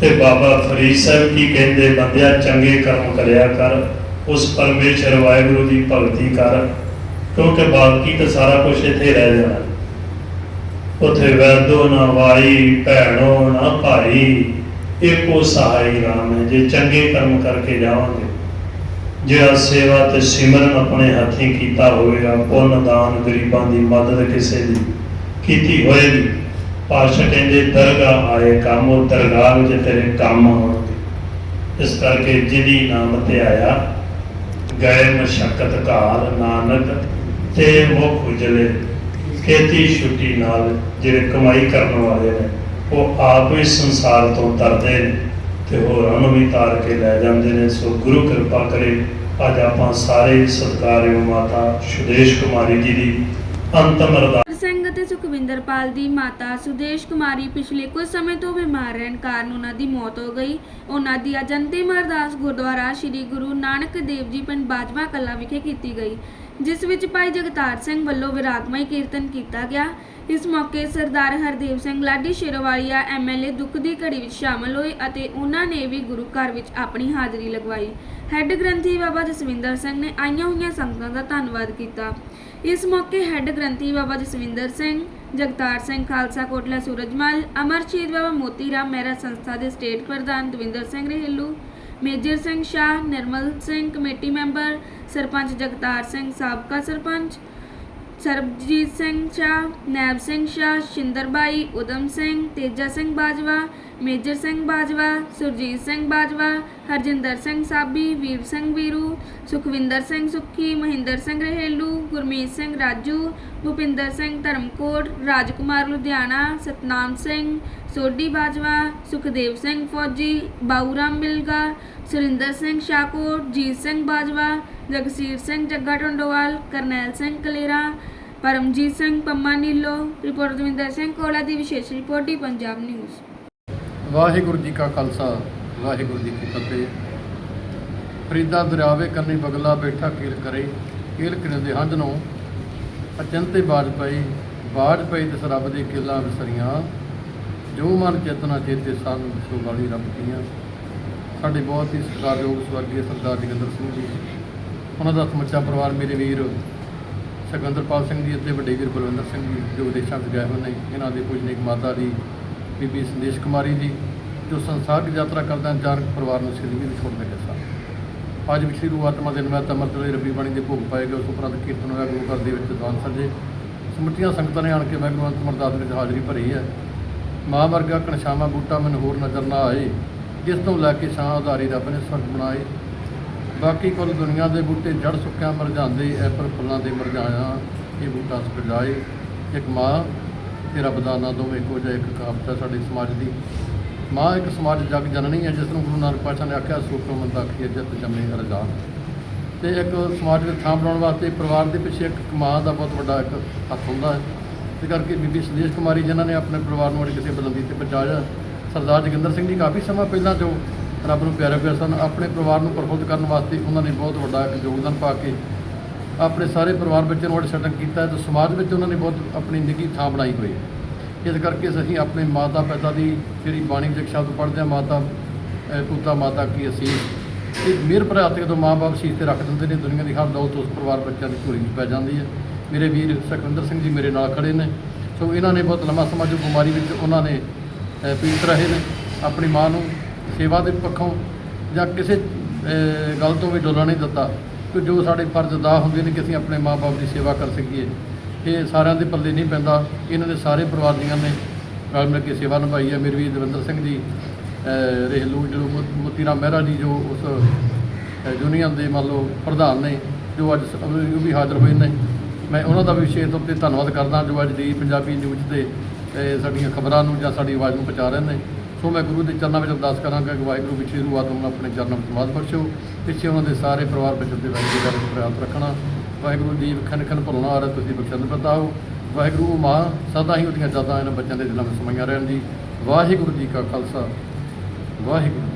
ਤੇ ਬਾਬਾ ਫਰੀਦ ਸਾਹਿਬ ਕੀ ਕਹਿੰਦੇ, ਬੰਦਿਆ, ਚੰਗੇ ਕਰਮ ਕਰਿਆ ਕਰ, ਉਸ ਪਰਮੇਸ਼ਰ ਵਾਹਿਗੁਰੂ ਦੀ ਭਗਤੀ ਕਰ, ਕਿਉਂਕਿ ਬਾਕੀ ਤਾਂ ਸਾਰਾ ਕੁਝ ਇੱਥੇ ਰਹਿ ਜਾਣਾ। ਉਥੇ ਵੈਦੋ ਨਾ ਵਾਈ, ਭੈਣੋ ਨਾ ਭਾਈ, ਇੱਕੋ ਸਹਾਈ ਰਾਮ ਹੈ, ਜੇ ਚੰਗੇ ਕਰਮ ਕਰਕੇ ਜਾਵਾਂਗੇ ਜਿਹੜਾ ਸੇਵਾ ਤੇ ਸਿਮਰਨ ਆਪਣੇ ਹੱਥੀਂ ਕੀਤਾ ਹੋਵੇਗਾ, ਪੁੰਨ ਦਾਨ ਗਰੀਬਾਂ ਦੀ ਮਦਦ ਕਿਸੇ ਦੀ ਕੀਤੀ ਹੋਏਗੀ। ਪਾਸ਼ਾ ਕਹਿੰਦੇ, ਦਰਗਾਹ ਆਏ ਕੰਮ ਉਹ ਦਰਗਾਹ ਵਿੱਚ ਤੇਰੇ ਕੰਮ ਹੋਣਗੇ। ਇਸ ਕਰਕੇ ਜਿਹਦੀ ਨਾਮ ਤੇ ਆਇਆ, ਗਏ ਮਸ਼ਕਤ ਘਾਲ ਨਾਨਕ ਤੇ ਮੁਖ ਉਜਲੇ ਖੇਤੀ ਛੁੱਟੀ ਨਾਲ ਜਿਹੜੇ ਕਮਾਈ ਕਰਨ ਵਾਲੇ ਨੇ, ਉਹ ਆਪ ਹੀ ਸੰਸਾਰ ਤੋਂ ਤਰਦੇ ਨੇ ਤੇ ਹੋਰਾਂ ਨੂੰ ਵੀ ਤਾਰ ਕੇ ਲੈ ਜਾਂਦੇ ਨੇ। ਸੋ ਗੁਰੂ ਕਿਰਪਾ ਕਰੇ, ਅੱਜ ਆਪਾਂ ਸਾਰੇ ਸਤਿਕਾਰਯੋਗ ਮਾਤਾ ਸੁਦੇਸ਼ ਕੁਮਾਰੀ ਜੀ ਦੀ ਅੰਤਮ ਅਰਦਾਸ ਸੁਖਵਿੰਦਰਪਾਲ ਦੀ ਮਾਤਾ ਸੁਦੇਸ਼ ਕੁਮਾਰੀ ਪਿਛਲੇ ਕੁਝ ਸਮੇਂ ਤੋਂ ਬਿਮਾਰ ਰਹਿਣ ਕਾਰਨ ਉਹਨਾਂ ਦੀ ਮੌਤ ਹੋ ਗਈ। ਉਹਨਾਂ ਦੀ ਅੱਜ ਅੰਤਿਮ ਅਰਦਾਸ ਗੁਰਦੁਆਰਾ ਸ੍ਰੀ ਗੁਰੂ ਨਾਨਕ ਦੇਵ ਜੀ ਪਿੰਡ ਬਾਜਵਾ ਕਲਾ ਵਿਖੇ ਕੀਤੀ ਗਈ, ਜਿਸ ਵਿੱਚ ਭਾਈ ਜਗਤਾਰ ਸਿੰਘ ਵੱਲੋਂ ਵਿਰਾਗਮਈ ਕੀਰਤਨ ਕੀਤਾ ਗਿਆ। ਇਸ ਮੌਕੇ ਸਰਦਾਰ ਹਰਦੇਵ ਸਿੰਘ ਲਾਡੀ ਸ਼ੇਰਵਾਲੀਆ ਐਮਐਲਏ ਦੁੱਖ ਦੀ ਘੜੀ ਵਿੱਚ ਸ਼ਾਮਲ ਹੋਏ ਅਤੇ ਉਹਨਾਂ ਨੇ ਵੀ ਗੁਰੂ ਘਰ ਵਿੱਚ ਆਪਣੀ ਹਾਜ਼ਰੀ ਲਗਵਾਈ। ਹੈੱਡ ਗ੍ਰੰਥੀ ਬਾਬਾ ਜਸਵਿੰਦਰ ਸਿੰਘ ਨੇ ਆਈਆਂ ਹੋਈਆਂ ਸੰਗਤਾਂ ਦਾ ਧੰਨਵਾਦ ਕੀਤਾ। ਇਸ ਮੌਕੇ ਹੈੱਡ ਗ੍ਰੰਥੀ ਬਾਬਾ ਜਸਵਿੰਦਰ ਸਿੰਘ ਜਗਤਾਰ ਸਿੰਘ ਖਾਲਸਾ ਕੋਟਲਾ ਸੂਰਜਮਲ ਅਮਰ ਸ਼ਹੀਦ ਬਾਬਾ ਮੋਤੀ ਰਾਮ ਮਹਿਰਾ ਸੰਸਥਾ ਦੇ ਸਟੇਟ ਪ੍ਰਧਾਨ Davinder Singh Rehlu Major Singh Shah Nirmal Singh committee member sarpanch Jagtar Singh ਸਾਬਕਾ ਸਰਪੰਚ ਸਰਬਜੀਤ ਸਿੰਘ ਸ਼ਾਹ ਨੈਬ ਸਿੰਘ ਸ਼ਾਹ ਸ਼ਿੰਦਰਬਾਈ ਉਦਮ ਸਿੰਘ ਤੇਜਾ ਸਿੰਘ ਬਾਜਵਾ ਮੇਜਰ ਸਿੰਘ ਬਾਜਵਾ ਸੁਰਜੀਤ ਸਿੰਘ ਬਾਜਵਾ ਹਰਜਿੰਦਰ ਸਿੰਘ ਸਾਬੀ ਵੀਰ ਸਿੰਘ ਵੀਰੂ ਸੁਖਵਿੰਦਰ ਸਿੰਘ ਸੁੱਖੀ ਮਹਿੰਦਰ ਸਿੰਘ ਰਹਿਲੂ ਗੁਰਮੀਤ ਸਿੰਘ, ਰਾਜੂ ਭੁਪਿੰਦਰ ਸਿੰਘ, ਧਰਮਕੋਟ, ਰਾਜਕੁਮਾਰ ਲੁਧਿਆਣਾ, ਸਤਨਾਮ ਸਿੰਘ, ਸੋਢੀ ਬਾਜਵਾ, ਸੁਖਦੇਵ ਸਿੰਘ ਫੌਜੀ, ਬਾਊਰਾਮ ਮਿਲਗਾ, ਸੁਰਿੰਦਰ ਸਿੰਘ ਸ਼ਾਕੋਟ ਜੀਤ ਸਿੰਘ ਬਾਜਵਾ, ਜਗਸੀਰ ਸਿੰਘ ਜੱਗਾ ਟੰਡੋਵਾਲ ਕਰਨੈਲ ਸਿੰਘ ਕਲੇਰਾ, ਪਰਮਜੀਤ ਸਿੰਘ ਪੰਮਾ ਨੀਲੋ ਰਿਪੋਰਟ ਦਵਿੰਦਰ ਸਿੰਘ ਕੋਲਾ ਦੀ ਵਿਸ਼ੇਸ਼ ਰਿਪੋਰਟ ਦੀ ਪੰਜਾਬ ਨਿਊਜ਼। ਵਾਹਿਗੁਰੂ ਜੀ ਕਾ ਖਾਲਸਾ, ਵਾਹਿਗੁਰੂ ਜੀ ਕੀ ਫਤਿਹ। ਫਰੀਦਾ ਦਰਿਆਵੇ ਕੰਨੀ ਬਗਲਾ ਬੈਠਾ ਕੀਲ ਕਰੇ ਕੀਲ ਕਿਨੇ ਦੇ ਹੰਝ ਨੂੰ ਅਚੰਤੇ ਬਾਜ ਪਈ ਬਾਜ ਪਈ ਤਿਸ ਰੱਬ ਕਿਲਾ ਵਿਸਰੀਆਂ। ਜੋ ਮਨ ਚੇਤਨਾ ਚੇਤੇ ਸਨ, ਸੋ ਗਾਲੀ ਰੱਬ ਦੀਆਂ ਸਾਡੇ ਬਹੁਤ ਹੀ ਸਤਿਕਾਰਯੋਗ ਸਵਰਗੀ ਸਰਦਾਰ ਜਗਿੰਦਰ ਸਿੰਘ ਜੀ। ਉਹਨਾਂ ਦਾ ਸਮੁੱਚਾ ਪਰਿਵਾਰ ਮੇਰੇ ਵੀਰ ਸੁਖਵਿੰਦਰਪਾਲ ਸਿੰਘ ਜੀ ਅਤੇ ਵੱਡੇ ਵੀਰ ਬਲਵਿੰਦਰ ਸਿੰਘ ਜੀ, ਜੋ ਵਿਦੇਸ਼ਾਂ ਵਿੱਚ ਗਏ ਹੋਏ ਨੇ। ਇਹਨਾਂ ਦੇ ਕੁਝ ਪੂਜਨੀਕ ਮਾਤਾ ਜੀ, ਬੀਬੀ ਸੰਦੇਸ਼ ਕੁਮਾਰੀ ਜੀ, ਜੋ ਸੰਸਾਰਿਕ ਯਾਤਰਾ ਕਰਦਿਆਂ ਜਾਨ ਪਰਿਵਾਰ ਨੂੰ ਸਿੱਧੀ ਵਿੱਚ ਛੋੜ ਗਏ ਸਨ। ਅੱਜ ਵੀ ਸ਼੍ਰੀ ਗੁਰੂ ਆਤਮਾ ਦੇ ਨਿਮਿਤ ਅੰਮ੍ਰਿਤ ਦੇ ਰੱਬੀ ਬਾਣੀ ਦੇ ਭੋਗ ਪਾਏ ਗਏ, ਉਸ ਉਪਰੰਤ ਕੀਰਤਨ ਹੋਇਆ ਗੁਰੂ ਘਰ ਦੇ ਵਿੱਚ ਦਾਨ ਸੱਜੇ। ਸਮੁੱਚੀਆਂ ਸੰਗਤਾਂ ਨੇ ਆਣ ਕੇ ਵਾਹਿਗੁਰੂ ਅੰਤ ਅਰਦਾਸ ਵਿੱਚ ਹਾਜ਼ਰੀ ਭਰੀ ਹੈ। ਮਾਂ ਵਰਗਾ ਕਣਸ਼ਾਮਾ ਬੂਟਾ ਮੈਨੂੰ ਹੋਰ ਨਜ਼ਰ ਨਾ ਆਏ, ਜਿਸ ਤੋਂ ਲੈ ਕੇ ਛਾਂ ਉਧਾਰੀ ਰੱਬ ਨੇ ਸਵਰਗ ਬਣਾਏ। ਬਾਕੀ ਕੁੱਲ ਦੁਨੀਆ ਦੇ ਬੂਟੇ ਜੜ ਸੁੱਕਿਆ ਮਰ ਜਾਂਦੇ, ਐ ਪਰ ਫੁੱਲਾਂ ਦੇ ਮਰਜਾਇਆ ਇਹ ਬੂਟਾ ਸਜਾਏ ਇੱਕ ਮਾਂ ਤੇ ਰੱਬ ਦਾ ਨਾਂ ਦੋਵੇਂ ਇੱਕੋ ਜਿਹਾ ਇੱਕ ਕਹਾਵਤ ਹੈ ਸਾਡੇ ਸਮਾਜ ਦੀ। ਮਾਂ ਇੱਕ ਸਮਾਜ ਜਗ ਜਨਨੀ ਹੈ, ਜਿਸ ਨੂੰ ਗੁਰੂ ਨਾਨਕ ਪਾਤਸ਼ਾਹ ਨੇ ਆਖਿਆ, ਸੂਖੋ ਮੰਦਾ ਆਖੀਏ ਜਿਤ ਜੰਮੇ ਰਜਾਨ ਤੇ ਇੱਕ ਸਮਾਜ ਦੇ ਥਾਂ ਬਣਾਉਣ ਵਾਸਤੇ ਪਰਿਵਾਰ ਦੇ ਪਿੱਛੇ ਇੱਕ ਮਾਂ ਦਾ ਬਹੁਤ ਵੱਡਾ ਇੱਕ ਹੱਥ ਹੁੰਦਾ ਹੈ। ਤੇ ਕਰਕੇ ਬੀਬੀ ਸੰਦੇਸ਼ ਕੁਮਾਰੀ, ਜਿਨ੍ਹਾਂ ਨੇ ਆਪਣੇ ਪਰਿਵਾਰ ਨੂੰ ਅੱਜ ਕਿਸੇ ਬੁਲੰਦੀ ਤੇ ਪਹੁੰਚਾਇਆ, ਸਰਦਾਰ ਜੋਗਿੰਦਰ ਸਿੰਘ ਜੀ ਕਾਫੀ ਸਮਾਂ ਪਹਿਲਾਂ ਜੋ ਰੱਬ ਨੂੰ ਪਿਆਰੇ ਪਿਆਰੇ ਸਨ, ਆਪਣੇ ਪਰਿਵਾਰ ਨੂੰ ਪ੍ਰਫੁੱਲਤ ਕਰਨ ਵਾਸਤੇ ਉਹਨਾਂ ਨੇ ਬਹੁਤ ਵੱਡਾ ਇੱਕ ਯੋਗਦਾਨ ਪਾ ਕੇ ਆਪਣੇ ਸਾਰੇ ਪਰਿਵਾਰ ਬੱਚਿਆਂ ਨੂੰ ਸਟਨ ਕੀਤਾ ਹੈ। ਤੇ ਸਮਾਜ ਵਿੱਚ ਉਹਨਾਂ ਨੇ ਬਹੁਤ ਆਪਣੀ ਨਿੱਘੀ ਥਾਂ ਬਣਾਈ ਹੋਈ ਹੈ। ਇਸ ਕਰਕੇ ਅਸੀਂ ਆਪਣੇ ਮਾਤਾ ਪਿਤਾ ਦੀ ਜਿਹੜੀ ਬਾਣੀ ਵਿੱਚ ਸ਼ਬਦ ਪੜ੍ਹਦੇ ਹਾਂ, ਮਾਤਾ ਪੁੱਤਾ, ਮਾਤਾ ਕੀ ਅਸੀਸ ਇਹ ਮੇਰ ਭਰਾ ਤੇ ਜਦੋਂ ਮਾਂ-ਬਾਪ ਸੀਸ ਤੇ ਰੱਖ ਦਿੰਦੇ ਨੇ, ਦੁਨੀਆ ਦੀ ਹਰ ਦੌਲਤ ਉਸ ਪਰਿਵਾਰ ਬੱਚਿਆਂ ਦੀ ਝੋਲੀ ਵਿੱਚ ਪੈ ਜਾਂਦੀ ਹੈ। ਮੇਰੇ ਵੀਰ ਸੁਖਵਿੰਦਰ ਸਿੰਘ ਜੀ ਮੇਰੇ ਨਾਲ ਖੜੇ ਨੇ। ਸੋ ਇਹਨਾਂ ਨੇ ਬਹੁਤ ਲੰਮਾ ਸਮਾਂ ਜੋ ਬਿਮਾਰੀ ਵਿੱਚ ਉਹਨਾਂ ਨੇ, ਅਹ, ਪੀੜਤ ਰਹੇ ਨੇ। ਆਪਣੀ ਮਾਂ ਨੂੰ ਸੇਵਾ ਦੇ ਪੱਖੋਂ ਜਾਂ ਕਿਸੇ ਗੱਲ ਤੋਂ ਵੀ ਡੋਲਾ ਨਹੀਂ ਦਿੱਤਾ। ਕਿ ਜੋ ਸਾਡੇ ਫਰਜ਼ ਦਾ ਹੁੰਦੇ ਨੇ ਕਿ ਅਸੀਂ ਆਪਣੇ ਮਾਂ-ਬਾਪ ਦੀ ਸੇਵਾ ਕਰ ਸਕੀਏ। ਇਹ ਸਾਰਿਆਂ ਦੇ ਪੱਲੇ ਨਹੀਂ ਪੈਂਦਾ। ਇਹਨਾਂ ਦੇ ਸਾਰੇ ਪਰਿਵਾਰ ਦੀਆਂ ਨੇ ਰਲ ਮਿਲ ਕੇ ਸੇਵਾ ਨਿਭਾਈ ਹੈ। ਮੇਰੇ ਵੀਰ ਦਵਿੰਦਰ ਸਿੰਘ ਜੀ, ਅਹ, ਰੇਹਲੂ ਜੋ ਮੋਤੀ ਰਾਮ ਮਹਿਰਾ ਜੀ, ਜੋ ਉਸ ਯੂਨੀਅਨ ਦੇ ਮੰਨ ਲਓ ਪ੍ਰਧਾਨ ਨੇ, ਜੋ ਅੱਜ ਉਹ ਵੀ ਹਾਜ਼ਰ ਹੋਏ ਨੇ। ਮੈਂ ਉਹਨਾਂ ਦਾ ਵੀ ਵਿਸ਼ੇਸ਼ ਤੌਰ ਤੇ ਧੰਨਵਾਦ ਕਰਦਾ ਜੋ ਅੱਜ ਦੀ ਪੰਜਾਬੀ ਨਿਊਜ਼ ਤੇ ਸਾਡੀਆਂ ਖਬਰਾਂ ਨੂੰ ਜਾਂ ਸਾਡੀ ਆਵਾਜ਼ ਨੂੰ ਪਹੁੰਚਾ ਰਹੇ ਨੇ। ਸੋ ਮੈਂ ਗੁਰੂ ਦੇ ਚਰਨਾਂ ਵਿੱਚ ਅਰਦਾਸ ਕਰਾਂਗਾ ਕਿ ਵਾਹਿਗੁਰੂ ਵਿੱਚ ਸ਼ੁਰੂ ਆਤਮ ਨੂੰ ਆਪਣੇ ਚਰਨਾਂ ਵਿੱਚ ਸਮਾਧ ਬਖਸ਼ੋ ਪਿੱਛੇ ਉਹਨਾਂ ਦੇ ਸਾਰੇ ਪਰਿਵਾਰ ਵਿੱਚ ਦੇ ਵਾਹਿਗੁਰੂ ਦਾ ਪ੍ਰਾਰਥ ਰੱਖਣਾ। ਵਾਹਿਗੁਰੂ ਜੀ ਖਨ ਖਨ ਭੁੱਲਣਾ ਆ ਰਿਹਾ ਤੁਸੀਂ ਬਖਸ਼ਣ ਬਤਾਓ ਵਾਹਿਗੁਰੂ ਮਾਂ, ਸਦਾ ਹੀ ਉਹਦੀਆਂ ਜ਼ਾਦਾਂ ਇਹਨਾਂ ਬੱਚਿਆਂ ਦੇ ਦਿਲਾਂ ਵਿੱਚ ਸਮਾਈਆਂ ਰਹਿਣ ਦੀ। ਵਾਹਿਗੁਰੂ ਜੀ ਕਾ ਖਾਲਸਾ। ਵਾਹਿਗੁਰੂ।